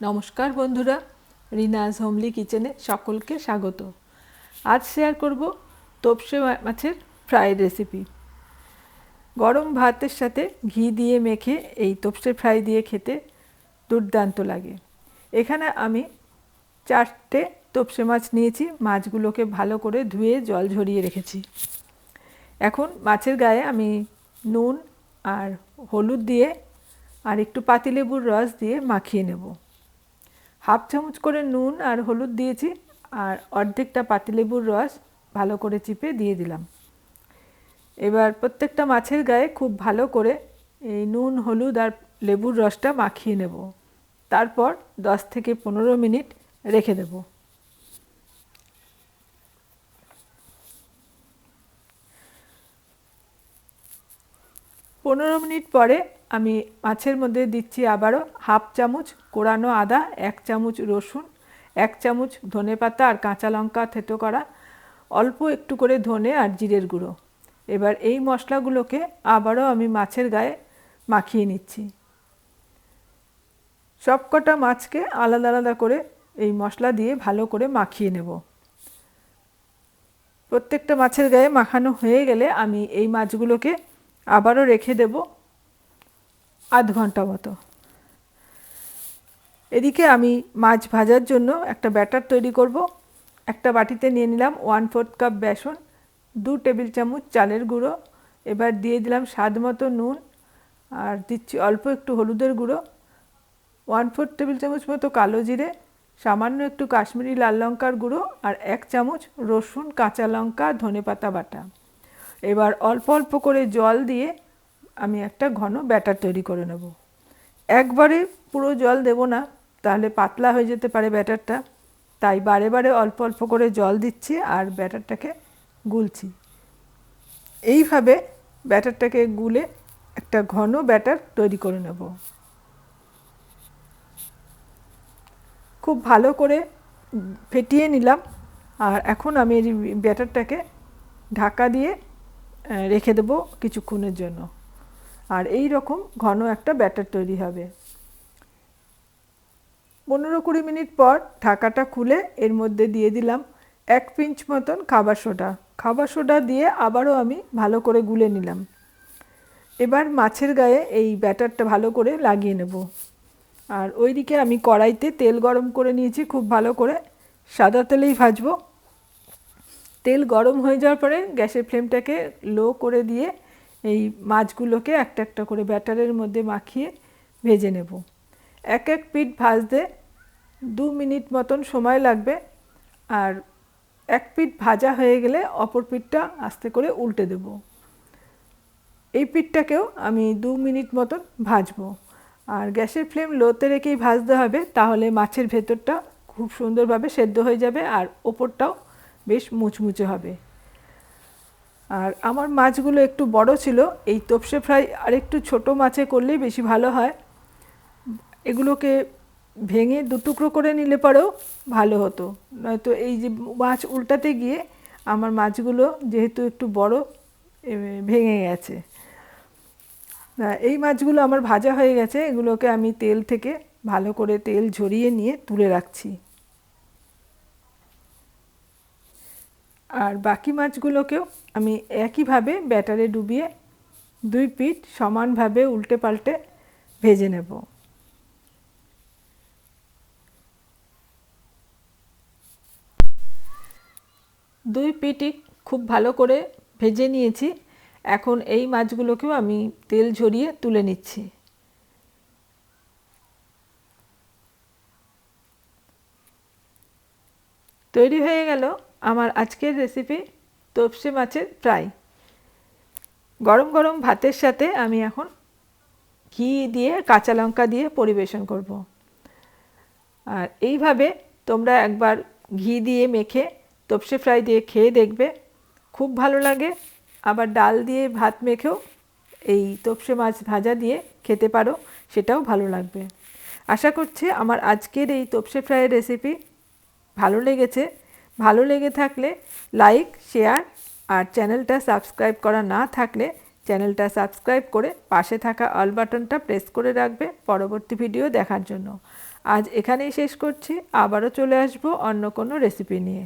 নমস্কার বন্ধুরা, রিনাজ হোমলি কিচেনে সকলকে স্বাগত। আজ শেয়ার করব তোপসে মাছের ফ্রাইড রেসিপি গরম ভাতের সাথে ঘি দিয়ে মেখে এই তোপসে ফ্রাই দিয়ে খেতে দুর্দান্ত লাগে। এখানে আমি চারটে তোপসে মাছ নিয়েছি, মাছগুলোকে ভালো করে ধুয়ে জল ঝরিয়ে রেখেছি। এখন মাছের গায়ে আমি নুন আর হলুদ দিয়ে আর একটু পাতিলেবুর রস দিয়ে মাখিয়ে নেব। হাফ চামচ করে নুন আর হলুদ দিয়েছি আর অর্ধেকটা পাতিলেবুর রস ভালো করে চিপে দিয়ে দিলাম। এবার প্রত্যেকটা মাছের গায়ে খুব ভালো করে এই নুন, হলুদ আর লেবুর রসটা মাখিয়ে নেব। তারপর দশ থেকে পনেরো মিনিট রেখে দেব। পনেরো মিনিট পরে আমি মাছের মধ্যে দিচ্ছি আবারও হাফ চামচ কোরানো আদা, এক চামচ রসুন, এক চামচ ধনে পাতা আর কাঁচা লঙ্কা থেতো করা, অল্প একটু করে ধনে আর জিরের গুঁড়ো। এবার এই মশলাগুলোকে আবারও আমি মাছের গায়ে মাখিয়ে নিচ্ছি। সবকটা মাছকে আলাদা আলাদা করে এই মশলা দিয়ে ভালো করে মাখিয়ে নেব। প্রত্যেকটা মাছের গায়ে মাখানো হয়ে গেলে আমি এই মাছগুলোকে আবারও রেখে দেব। আধ ঘণ্টা মতো। এদিকে আমি মাছ ভাজার জন্য একটা ব্যাটার তৈরি করব। একটা বাটিতে নিয়ে নিলাম ওয়ান ফোর্থ কাপ বেসন, দু টেবিল চামচ চালের গুঁড়ো, এবার দিয়ে দিলাম স্বাদ মতো নুন, আর দিচ্ছি অল্প একটু হলুদের গুঁড়ো ওয়ান ফোর্থ টেবিল চামচ মতো কালো জিরে, সামান্য একটু কাশ্মীরি লাল লঙ্কার গুঁড়ো, আর এক চামচ রসুন, কাঁচা লঙ্কা ধনে পাতা বাটা। এবার অল্প অল্প করে জল দিয়ে আমি একটা ঘন ব্যাটার তৈরি করে নেব। একবারে পুরো জল দেব না, তাহলে পাতলা হয়ে যেতে পারে ব্যাটারটা। তাই বারে বারে অল্প অল্প করে জল দিচ্ছি আর ব্যাটারটাকে গুলছি। এইভাবে ব্যাটারটাকে গুলে একটা ঘন ব্যাটার তৈরি করে নেব। খুব ভালো করে ফেটিয়ে নিলাম আর এখন আমি এই ব্যাটারটাকে ঢাকা দিয়ে রেখে দেবো কিছুক্ষণের জন্য। আর এই রকম ঘন একটা ব্যাটার তৈরি হবে। পনেরো কুড়ি মিনিট পর ঢাকাটা খুলে এর মধ্যে দিয়ে দিলাম এক পিঞ্চ মতন খাবার সোডা। খাবার সোডা দিয়ে আবারও আমি ভালো করে গুলে নিলাম। এবার মাছের গায়ে এই ব্যাটারটা ভালো করে লাগিয়ে নেব। আর ওইদিকে আমি কড়াইতে তেল গরম করে নিয়েছি, খুব ভালো করে। সাদা তেলেই ভাজবো। তেল গরম হয়ে যাওয়ার পরে গ্যাসের ফ্লেমটাকে লো করে দিয়ে এই মাছগুলোকে একটা একটা করে ব্যাটারের মধ্যে মাখিয়ে ভেজে নেব। এক এক পিঠ ভাজতে দু মিনিট মতন সময় লাগবে আর এক পিঠ ভাজা হয়ে গেলে অপর পিঠটা আস্তে করে উল্টে দেব। এই পিঠটাকেও আমি দু মিনিট মতন ভাজবো। আর গ্যাসের ফ্লেম লোতে রেখেই ভাজতে হবে, তাহলে মাছের ভেতরটা খুব সুন্দরভাবে সেদ্ধ হয়ে যাবে আর ওপরটাও বেশ মুচমুচে হবে। আর আমার মাছগুলো একটু বড় ছিল, এই তোপসে ফ্রাই আর একটু ছোটো মাছে করলেই বেশি ভালো হয়। এগুলোকে ভেঙে দু টুকরো করে নিলে পরেও ভালো হতো। নয়তো এই যে মাছ উল্টাতে গিয়ে আমার মাছগুলো যেহেতু একটু বড় ভেঙে গেছে। এই মাছগুলো আমার ভাজা হয়ে গেছে, এগুলোকে আমি তেল থেকে ভালো করে তেল ঝরিয়ে নিয়ে তুলে রাখছি। আর বাকি মাছগুলোকেও আমি একইভাবে ব্যাটারে ডুবিয়ে দুই পিঠ সমানভাবে উল্টে পাল্টে ভেজে নেব। দুই পিঠই খুব ভালো করে ভেজে নিয়েছি। এখন এই মাছগুলোকেও আমি তেল ঝরিয়ে তুলে নিচ্ছি। তৈরি হয়ে গেল আমার আজকের রেসিপি তোপসে মাছের ফ্রাই গরম গরম ভাতের সাথে আমি এখন ঘি দিয়ে কাঁচা লঙ্কা দিয়ে পরিবেশন করব। আর এইভাবে তোমরা একবার ঘি দিয়ে মেখে তোপসে ফ্রাই দিয়ে খেয়ে দেখবে, খুব ভালো লাগে। আবার ডাল দিয়ে ভাত মেখেও এই তোপসে মাছ ভাজা দিয়ে খেতে পারো, সেটাও ভালো লাগবে। আশা করছি আমার আজকের এই তোপসে ফ্রাইয়ের রেসিপি ভালো লেগেছে। ভালো লেগে থাকলে লাইক শেয়ার আর চ্যানেলটা সাবস্ক্রাইব করা না থাকলে চ্যানেলটা সাবস্ক্রাইব করে পাশে থাকা অল বাটনটা প্রেস করে রাখবে পরবর্তী ভিডিও দেখার জন্য। আজ এখানেই শেষ করছি। আবারও চলে আসব অন্য কোনো রেসিপি নিয়ে।